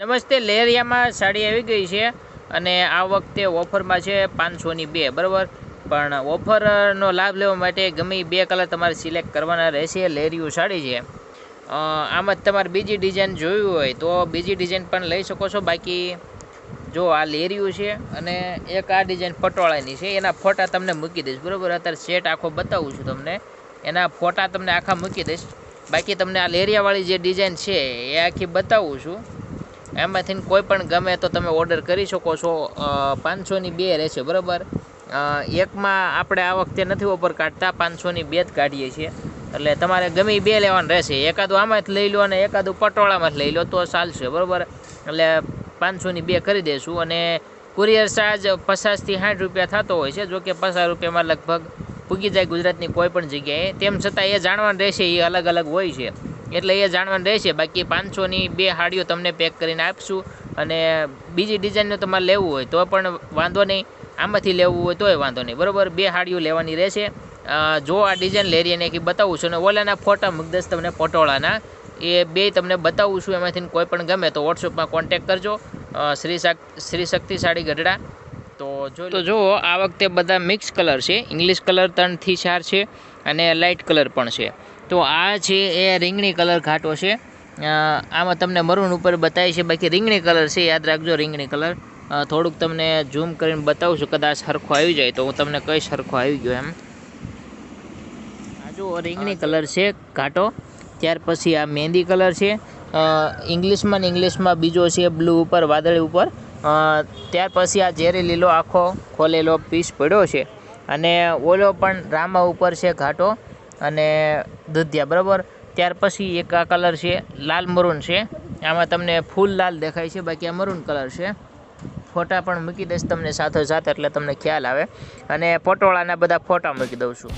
નમસ્તે, લેરિયામાં સાડી આવી ગઈ છે અને આ વખતે ઓફરમાં છે પાંચસોની બે, બરાબર? પણ ઓફરનો લાભ લેવા માટે ગમે બે કલર તમારે સિલેક્ટ કરવાના રહેશે, લેરિયું સાડી છે. આમાં તમારે બીજી ડિઝાઇન જોયું હોય તો બીજી ડિઝાઇન પણ લઈ શકો છો. બાકી જો આ લેરિયું છે અને એક આ ડિઝાઇન પટોળાની છે, એના ફોટા તમને મૂકી દઈશ, બરાબર? અત્યારે સેટ આખો બતાવું છું તમને. એના ફોટા તમને આખા મૂકી દઈશ. બાકી તમને આ લેરિયાવાળી જે ડિઝાઇન છે એ આખી બતાવું છું. એમાંથી કોઈ પણ ગમે તો તમે ઓર્ડર કરી શકો છો. પાંચસોની બે રહેશે, બરાબર? એકમાં આપણે આ વખતે નથી ઓફર કાઢતા, પાંચસોની બે જ કાઢીએ છીએ. એટલે તમારે ગમે બે લેવાનું રહેશે. એકાદું આમાં જ લઈ લો અને એકાદું જ લઈ લો તો ચાલશે, બરાબર? એટલે પાંચસોની બે કરી દઈશું અને કુરિયર ચાર્જ પચાસથી સાઠ રૂપિયા થતો હોય છે, જોકે પચાસ રૂપિયામાં લગભગ પૂગી જાય ગુજરાતની કોઈ પણ જગ્યાએ. તેમ છતાં એ જાણવાનું રહેશે, એ અલગ અલગ હોય છે. એટલે એ જાણવાનું રહેશે. બાકી પાંચસોની બે હાડીઓ તમને પેક કરીને આપશું અને બીજી ડિઝાઇનનું તમારે લેવું હોય, તો પણ વાંધો નહીં. આમાંથી લેવું હોય તોય વાંધો નહીં. બરાબર? બે હાડીઓ લેવાની રહેશે. જો આ ડિઝાઇન લેરી કે બતાવું છું અને ઓલાના ફોટા મૂકદસ તમને પટોળાના. એ બે તમને બતાવું છું. એમાંથી કોઈ પણ ગમે તો વોટ્સઅપમાં કોન્ટેક કરજો. શ્રી શ્રી શક્તિશાળી ગઢડા. તો જો તો જુઓ, આ વખતે બધા મિક્સ કલર છે. ઇંગ્લિશ કલર ત્રણથી ચાર છે અને લાઇટ કલર પણ છે. તો આ છે એ રીંગણી કલર ઘાટો છે. આમાં તમને મરૂન ઉપર બતાવી છે બાકી રીંગણી કલર છે યાદ રાખજો રીંગણી કલર. થોડુંક તમને ઝૂમ કરીને બતાવું છું કદાચ સરખો આવી જાય તો હું તમને કઈ સરખો આવી ગયો એમ. આ જો રીંગણી કલર છે ઘાટો ત્યાર પછી આ મહેંદી કલર છે. ઇંગ્લિશમાં ને ઇંગ્લિશમાં બીજો છે બ્લુ ઉપર વાદળી ઉપર. ત્યાર પછી આ ઝેરી લીલો આખો ખોલેલો પીસ પડ્યો છે. અને ઓલો પણ રામા ઉપર છે ઘાટો અને દુધિયા, બરાબર? ત્યાર પછી એક આ કલર છે, લાલ મરૂન છે. આમાં તમને ફૂલ લાલ દેખાય છે, બાકી આ મરૂન કલર છે. ફોટા પણ મૂકી દઈશ તમને સાથો સાથ, એટલે તમને ખ્યાલ આવે. અને પટોળાના બધા ફોટા મૂકી દઉં છું.